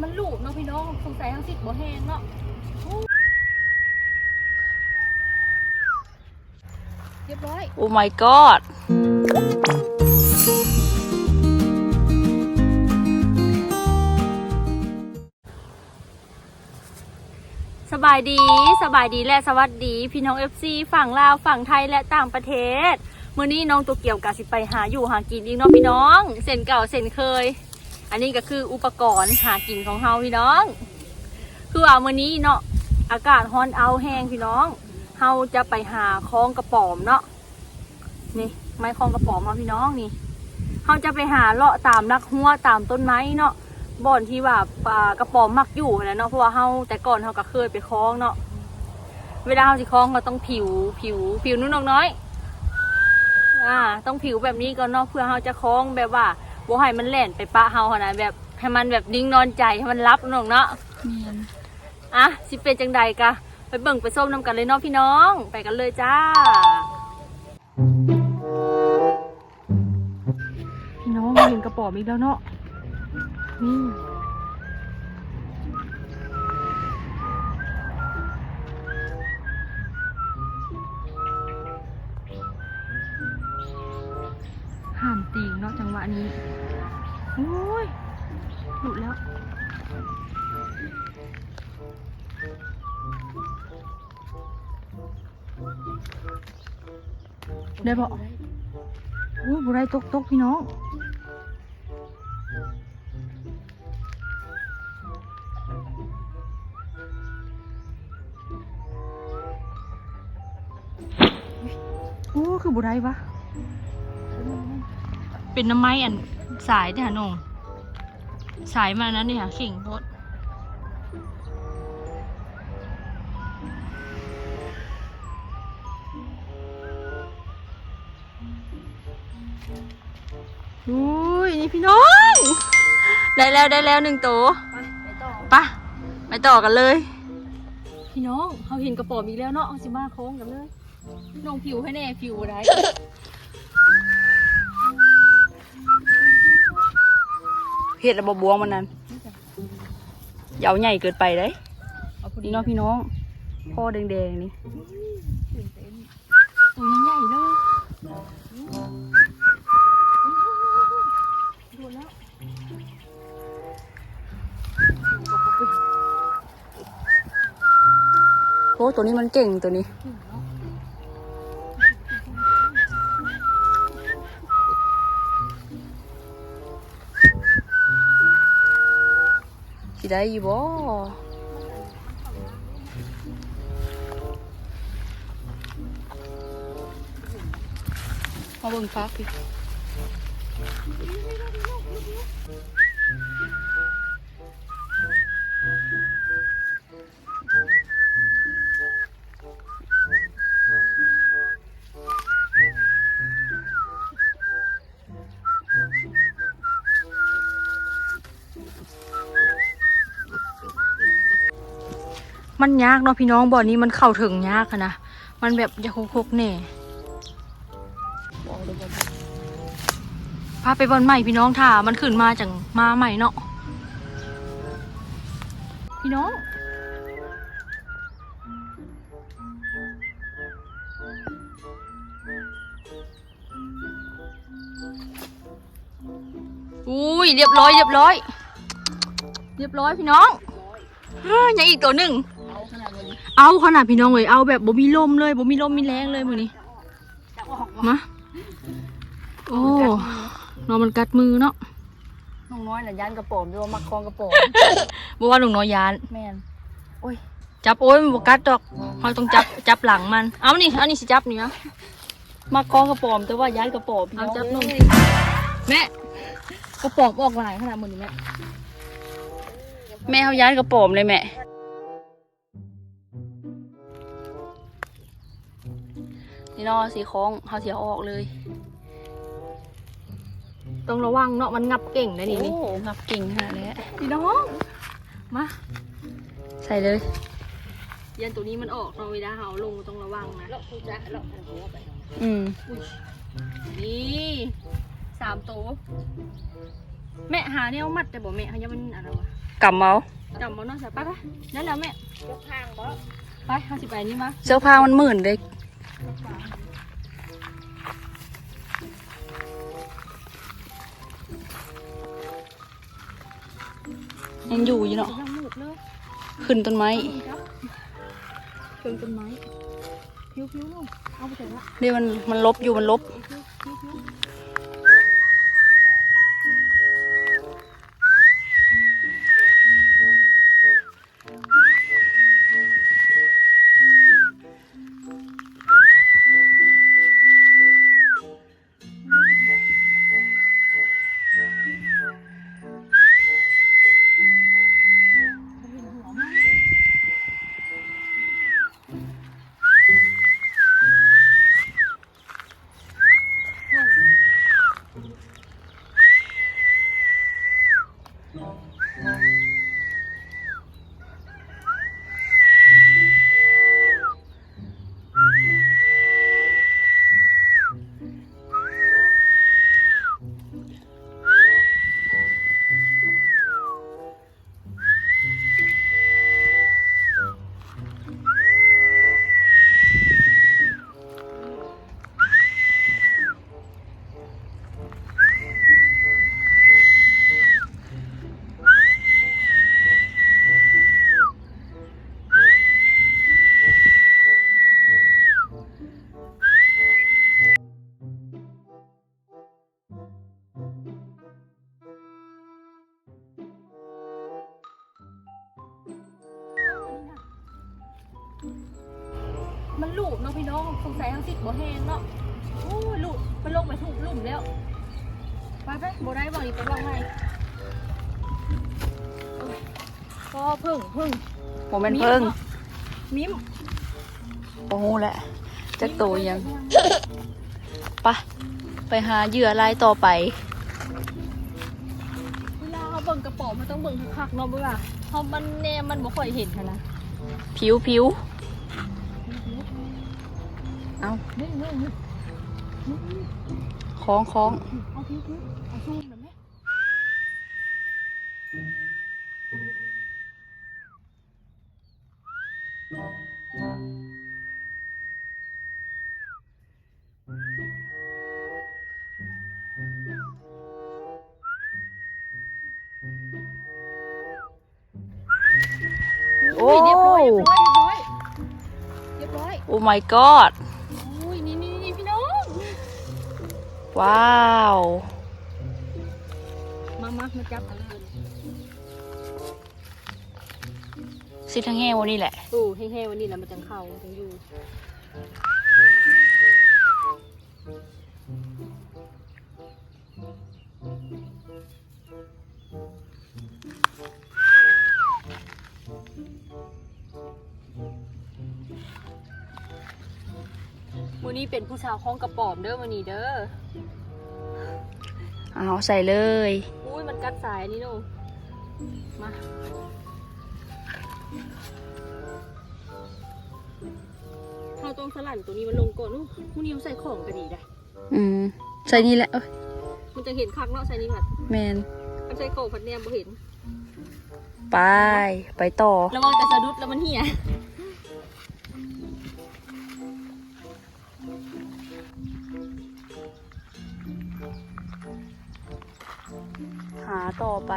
มันหลูบเนาะพี่น้องสงสัยทั้งสิบบ่แห้งเนาะเรียบร้อย โอ้ my god สบายดีสบายดีและสวัสดี พี่น้อง FC ฝั่งลาวฝั่งไทยและต่างประเทศ มื้อนี้น้องตัวเกี่ยวกับสิไปหาอยู่หากินอีกเนาะพี่น้อง เส้นเก่าเส้นเคย อันนี้ก็คืออุปกรณ์หากินของเฮาพี่น้อง คือว่ามื้อนี้เนาะอากาศร้อนเอาแห้งพี่น้องเฮาจะไปหาคลองกระป๋อมเนาะนี่ไม้คลองกระป๋อมเฮาพี่น้องนี่เฮาจะไปหาเลาะตามรักหัวตามต้นไม้เนาะบ่อนที่ว่าปลากระป๋อมมักอยู่แหละเนาะเพราะว่าเฮาแต่ก่อนเฮาก็เคยไปคล้องเนาะเวลาเฮาสิคล้องก็ต้องผิวผิวผิวนุ่นน้อยอ่าต้องผิวแบบนี้ก่อนเนาะเพื่อเฮาจะคล้องแบบว่า บ่ให้มันแล่นไปปะเฮาขนาดแบบให้มันแบบนิ่งนอนใจให้มันรับน้องเนาะอะสิเป็นจังใดกะไปเบิ่งไปส้มน้ำกันเลยเนาะพี่น้อง ไปกันเลยจ้า พี่น้องเห็นกระป๋อมอีกแล้วเนาะนี่ งเนนี้โอ้ยหลุดแล้วได้บอกโอ้ยบุไรตกตกพี่น้องโอ้คือบุไรวะ เป็นน้ำไม้อันสายเด้อหนงสายมานั้นนี่ค่ะขิงโพดอุ้ยนี่พี่น้อง ได้แล้วได้แล้วหนึ่งตัวไปไปต่อปะไปต่อกันเลย พี่น้องเขาเห็นกระป๋อมอีกแล้วเนาะเอาสิมาโค้งกันเลยน้องผิวให้แน่ผิวอะไร เห็ดระบบวงมันนั้นยาวใหญ่เกินไปเลยเอาพอดีนี่เนาะพี่น้องพ่อแดงๆนี่ตัวใหญ่เลยโดนแล้วโอ้ตัวนี้มันเก่งตัวนี้ ได้อยู่บ่มาเบิ่งฟ้าพี่ มันยากเนาะพี่น้องบ่อนี้มันเข้าถึงยากนะ มันแบบอยาคุกๆแน่พาไปบอลใหม่พี่น้องถ่ามันขึ้นมาจากมาใหม่เนาะพี่น้องอุ้ยเรียบร้อยเรียบร้อย เรียบร้อยพี่น้องเฮ้ยยังอีกตัวหนึ่ง เอาขนาดนี้เอาขนาดพี่น้องเลยเอาแบบบ่มีลมเลยบ่มีลมมีแรงเลยมือนี้จะออกมาโอ้นอนมันกัดมือเนาะน้องน้อยน่ะยันกระป๋อมด้วยมักคลองกระป๋อมบ่ว่าหนุ่งน้อยยานแม่นโอ้ยจับโอ้ยมันบ่กัดดอกเราต้องจับจับหลังมัน เอานี่เอานี่สิจับนี่นะมักคลองกระป๋อมแต่ว่ายันกระป๋อมพี่น้เอาองจับนมเอ้ยแม่กระป๋อมออกหลายขนาดมือนี้แม่แม่เขาย้ายกระโปรงเลยแม่ นี่เนาะสีของเขาเสียออกเลย ต้องระวังเนาะมันงับเก่งนะนี่นี่โอ้งับเก่งขนาดนี้พี่น้องมาใส่เลยยันตัวนี้มันออกเนาะเวลาเขาลงต้องระวังนะเราคุณจะเราทางหัวไปอืมนี่สามตัวแม่หาแนวมัดแต่บอกแม่เขายังมันอะไรวะกำเอาจำมาเนาะใส่ไปไปนั่นแหละแม่ยกทางบ่ไปห้าสิบแปดนี่มาเสื้อผ้ามันหมื่นเลย ยังอยู่อยู่เนาะยังมืดเลยขึ้นต้นไม้ครับเชิงต้นไม้พิ้วพิ้วๆลูกเอาไปเถอะละเดี๋ยวมันมันลบอยู่มันลบ พิ้วพิ้ โมเมนเพิ่งมิมโอ้โหแหละจะโตยังไปะไปหาเหยื่อลายต่อไป เวลาเขาเบิ่งกระป๋องมันต้องเบิ่งคักๆเนาะเบื่อเพราะมันแนมมันบ่ค่อยเห็นหั้นนะผิวผิวเอานี่นี่นี่คล้องคล้องเอาพิ้วพิ้วเอาซูมหน่อ รียบร้อยโอ้ my god อุ้ยนี่นี่นี่พี่น้อง ว้าว มามามาจับกันเลยสิทั้งแห้วนี่แหละ โอ้แห้งๆวันนี้แหละมันจังเข้าจังอยู่ นนี้เป็นผู้สาวคล้องกระป๋อมเด้อวันนี้เด้อเอาใส่เลย อุ้ยมันกัดสายนี่โนมาเขาต้องสลัดตัวนี้มันลงก่อนนู้พวกนี้มันใส่ของกันดีได้อืมใส่นี่แหละเอ้ยมันจะเห็นคักเนาะใส่นี่ผัดแมนมันใส่ของผัดแนมบ่เห็น ไป ไปต่อ ระวังแต่สะดุดแล้วมันเหี่ย ต่อไป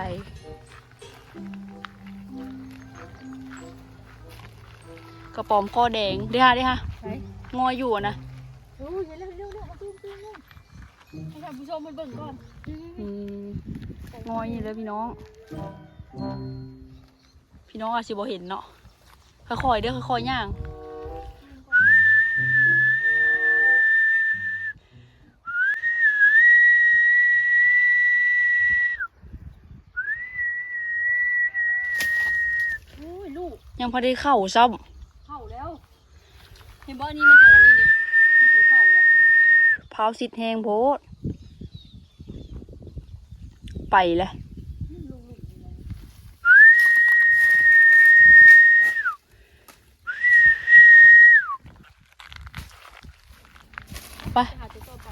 กระป๋อมคอแดงเดี๋ยวฮะเดี๋ยวฮะใช่งออยู่อะนะโอ้ยเร็วเร็วเร็วมาตุ้มตุ้มตุ้มให้ท่านผู้ชมมันเบิ่งก่อนอืมงออยู่เลยพี่น้อง พี่น้องอาจสิบ่เห็นเนาะค่อยๆเด้อค่อยๆย่าง ยลูกยังพอได้เข้าซ้เข้าแล้ว เห็นบ่อันนี้มันถึงอันนี้เนี่ยมันถึงเข้าแล้วำพร้าวสิทธิ์แหงโพดไปเลย ลูกลูกอยู่ไหน ไป ไปหาตัวต่อไป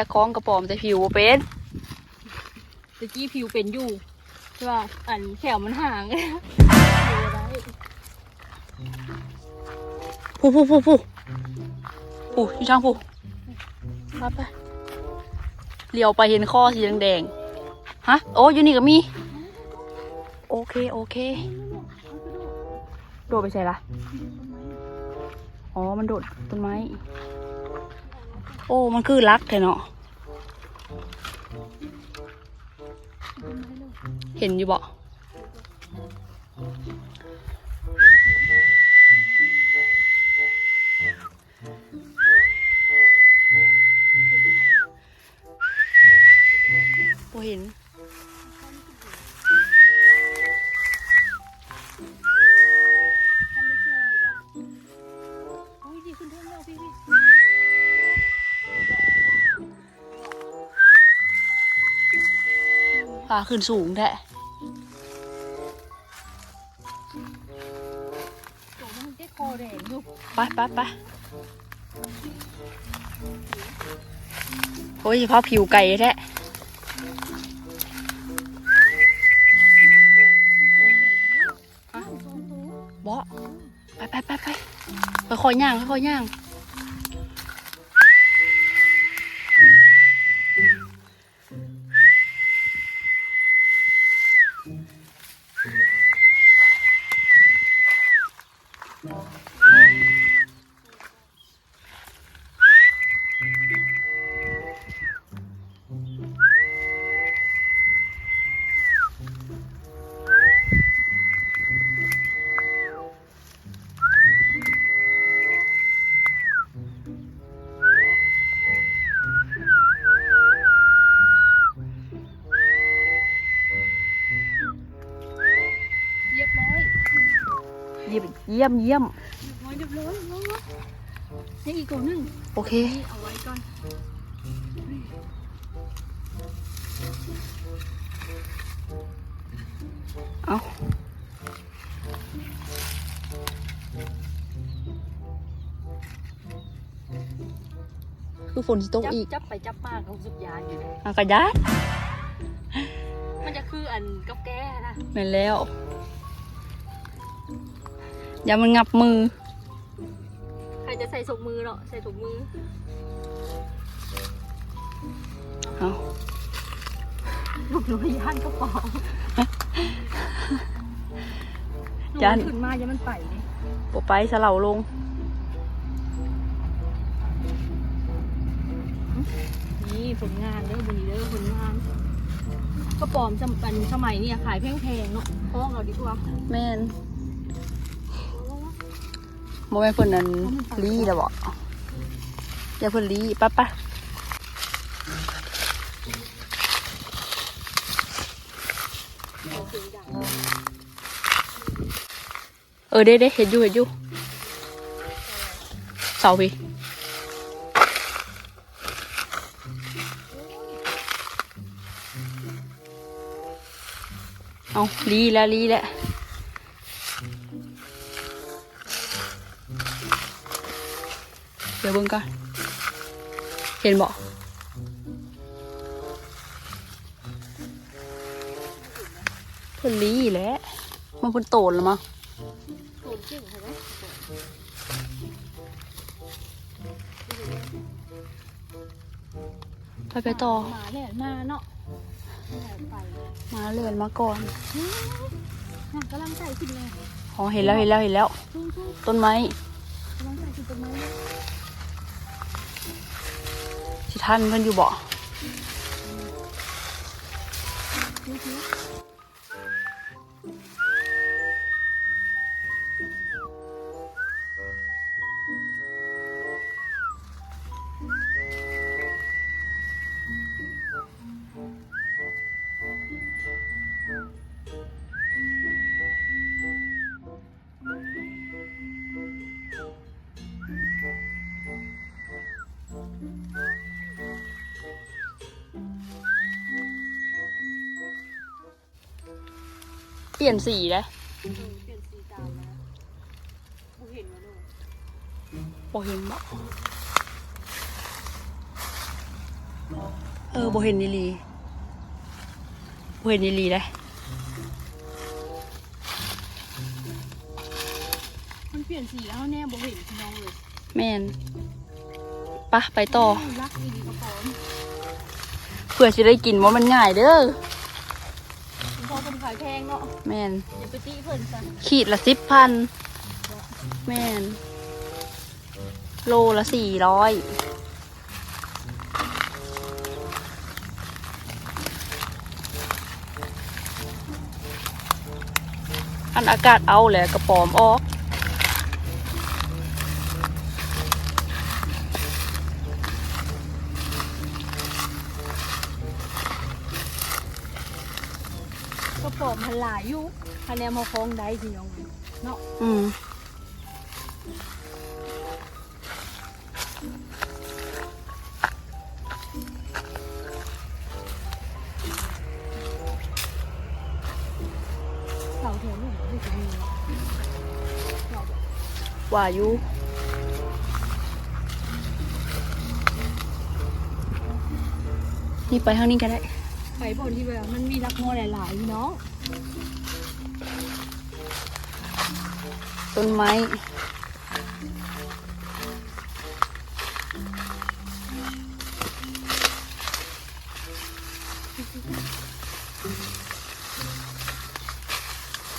อยากคล้องกระป๋อมแต่ผิวบ่เป็นตะกี้ผิวเป็นอยู่ใช่ป่ะอันแขวมันห่างผู้ผู้ผู้ผู้ผู้อยู่ทางผู้มาไปเลี้ยวไปเห็นข้อสีแดงๆฮะโอ้อยู่นี่ก็มี โอเคโอเค โดดไปใส่ละอ๋อ มันโดดต้นไม้ โอ้ มันคือรักแท้เนาะ เห็นอยู่บ่บ่เห็น ขึ้นสูงแท้โอ้มันเจ๊คอแดงอยู่ไปไปไปโอ้ยพาผิวไก่แท้อ้าวสองตัวบ่ไปไปไปไปค่อยๆย่างค่อยๆย่าง เรี ยี่ยมเยี่ยมเยี่ยมเรียบร้อยเรียบร้อยเรียบร้อยยังอีกตัวนึงโอเคเอาไว้ก่อนเอาคือฝนสิตกอีก จับไปจับมาเขาสุดยาอยู่เลยอากระยาดมันจะคืออันกับแก้นะแม่นแล้ว อย่ามันงับมือ ใครจะใส่ถุงมือเนาะใส่ถุงมือ เอาลูกหนูย่านกระป๋องย่าน หขึ้นมาอย่ามันไปนี่ปไปสะเหลาลง นี่ผลงานเด้อบุญเด้อผลงานกระป๋อมจำเป็นสมัยเนี่ยขายแพงๆเนาะพ้องเราดีกว่า แม่น โมแม่นเพิ่นนั้นลีแล้วบ่อย่าเพิ่นลีปะปะเออเด้เด้เห็นอยู่เห็นอยู่เสาพี่เอาลีแล้วลีแล้ว ดี๋ยวเบิ่งก่อนเห็นบ่เพิ่นลีแหล้วมันเพิ่นโตนแล้วมั้งโดนจริงใช่ไหมไปไปต่อมาเนี่ยมาเนาะมาเลื่อนมาก่อนนั่นกำลังใส่ขึ้นเลยอ๋อเห็นแล้วเห็นแล้วเห็นแล้ว ต้นไม้กำลังใส่ขึ้นต้นไม้ สิท่านเพิ่นอยู่บ่ ปลี่ยนสีแล้วเปลี่ยนสีตามมาบูเห็นวะลูกบ่เห็นบ่เออบ่เห็นอีหลีบ่เห็นอีหลีเลยมันเปลี่ยนสีแล้วแน่บ่เห็นพี่น้องเลยแม่นปะไปต่อรักอีกกระป๋อมเพื่อจะได้กินว่ามันง่ายเด้อ คุณพ่อคนขายแพง เนาะแม่นอย่าไปตีเพิ่นซะขีดละสิบพันแม่นโลละสี่ร้อยอันอากาศเอาแหละกระป๋อมออกกระป๋อมมันหลายอยู่ คะแนนมาคล้องได้พี่น้องเลยเนาะอืมเสาแถวนี่ไม่จะมีเนาะเสาแบบว่าอยุนี่ไปทางนี้ก็ได้ ไปบนที่แบบมันมีรักงอหลายๆพี่น้อง ต้นไม้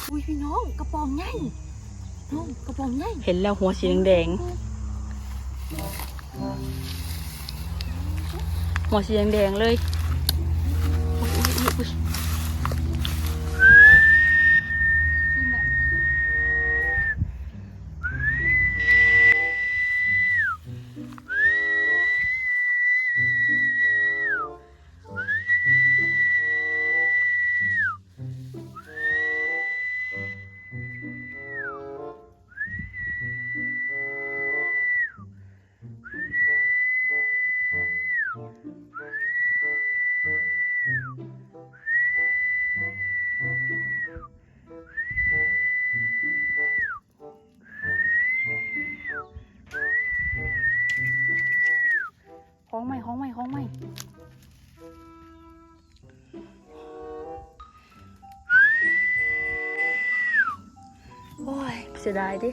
อุ้ยพี่น้องกระป๋อมใหญ่น้องกระป๋อมใหญ่เห็นแล้วหัวสีแดงๆหัวสีแดงๆเลย ห้องใหม่ห้องใหม่ห้องใหม่โอ้ยเสียดายดิ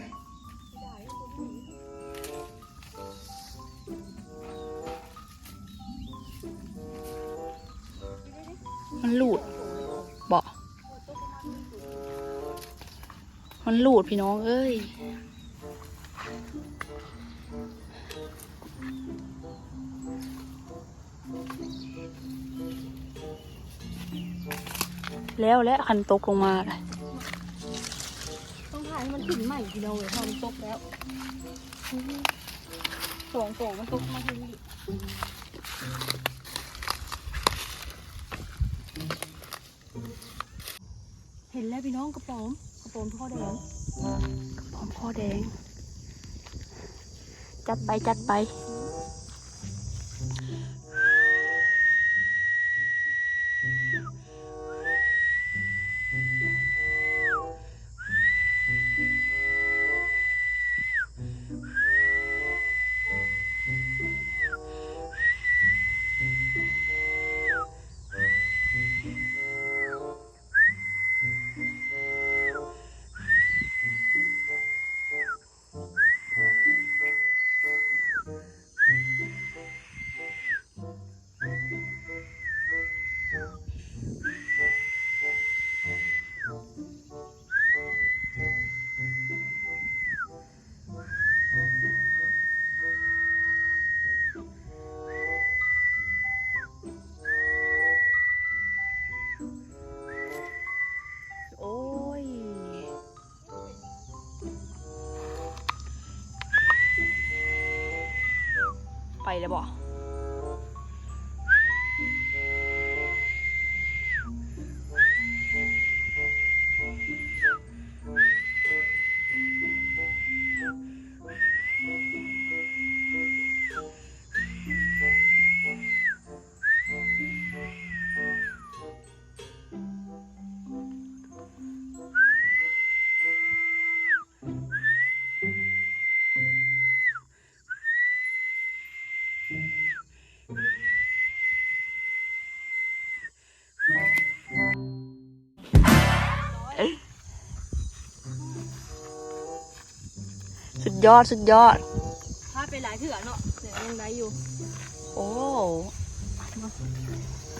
มันหลุดเบาะมันหลุดพี่น้องเอ้ย แล้วและคันตกลงมาเลยต้องถ่ายให้มันขึ้นใหม่พี่น้องเลยพอมันตกแล้วสองโตมันตกมาที่นี่เห็นแล้วพี่น้องกระป๋อมกระป๋อมพ่อแดงพร้อมพ่อแดง จัดไปจัดไป แล้วบ่ ยอดสุดยอด พาไปหลายเถื่อเนาะเดี๋ยวยังได้อยู่ โอ้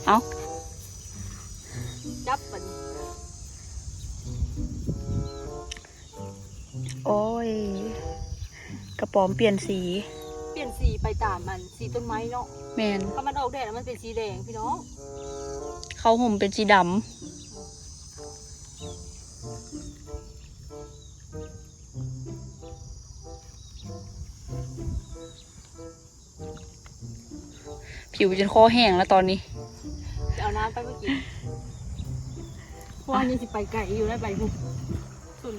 เอาจับมันโอ้ย กระป๋อมเปลี่ยนสี เปลี่ยนสีไปตามมันสีต้นไม้เนาะแมนถ้ามันออกแดดแล้วมันเป็นสีแดงพี่น้อง เขาห่มเป็นสีดำ ผิวจนคอแห้งแล้วตอนนี้จะเอาน้ำไปเมื่อกี้เพราะว่านี่สิไปไก่อยู่ได้ใบบุกสุน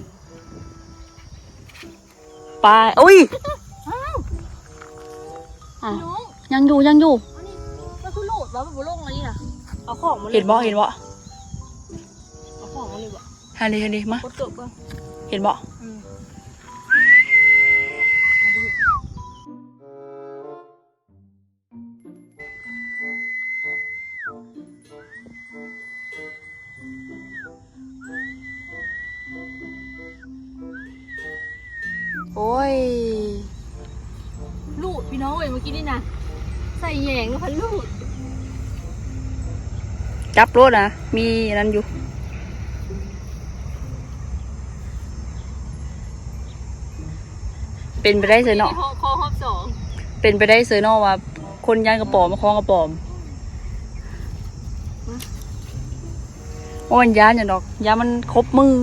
ปลาอุ้ยอ้าวอ้าวพี่น้องยังอยู่ยังอยู่อันนี้มันคือโหลดวะมันบ่ลงอะไรนี่นะเอาของมาเลยเห็นบ่เห็นบ่เอาของมาเลยบ่ฮันดีฮันดีมา กดเกิบก่อนเห็นบ่ จับรถนะมีอันนั้นอยู่เป็นไปได้เซยเนาะคอคอฮอบสองเป็นไปได้เซยเนาะว่า คนย่างกระป๋อมมาคล้องกระป๋อมโอ้ยยานอย่าดอกยามันครบมือ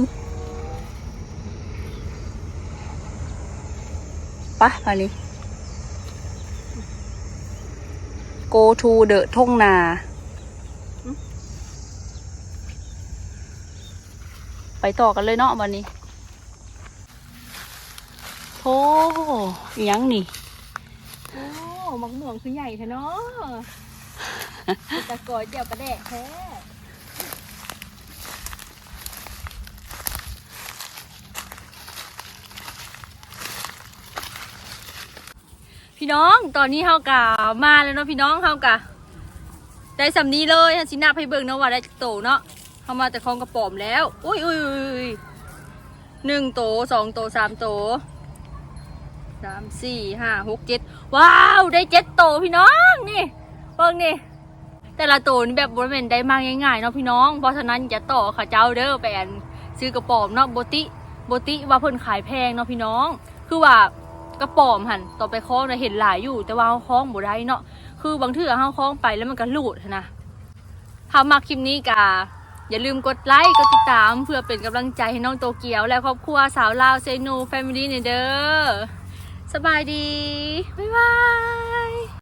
ปะพานี้ go to the ทุ่งนา ไปต่อกันเลยเนาะวันนี้โธ่ยังนี่โอ้มักม่วงคือใหญ่แท้เนาะตะกอเจียวกระแดกแท้พี่น้องตอนนี้เฮากะมาแล้วเนาะพี่น้องเฮากะได้สำนีเลยฮันสินาให้เบิ่งเนาะว่าได้โตเนาะ เฮามาแต่คลองกระป๋อมแล้วอุ้ยอุ้ยอุ้ยอุ้ยหนึ่งโตสองโตสามโตสามสี่ห้าหกเจ็ดว้าว ได้เจ็ดโตพี่น้องนี่เบิ่งนี่แต่ละโตนี่แบบบริเวณได้มากง่ายๆเนาะพี่น้อง เพราะฉะนั้นอย่าต่อขาเจ้าเด้อไปอันซื้อกระป๋อมเนาะโบติโบติว่าเพิ่นขายแพงเนาะพี่น้อง คือว่ากระป๋อมหันต่อไปคล้องนะเห็นหลายอยู่ แต่ว่าเฮาคล้องบ่ได้เนาะคือบางเทื่อเฮาคล้องไปแล้วมันก็หลุดนะถ้ามาคลิปนี้กา อย่าลืมกดไลค์ กดติดตามเพื่อเป็นกำลังใจให้น้องโตเกียว และครอบครัวสาวลาวเซนูแฟมิลี่เนี่ยเด้อสบายดี บ๊ายบาย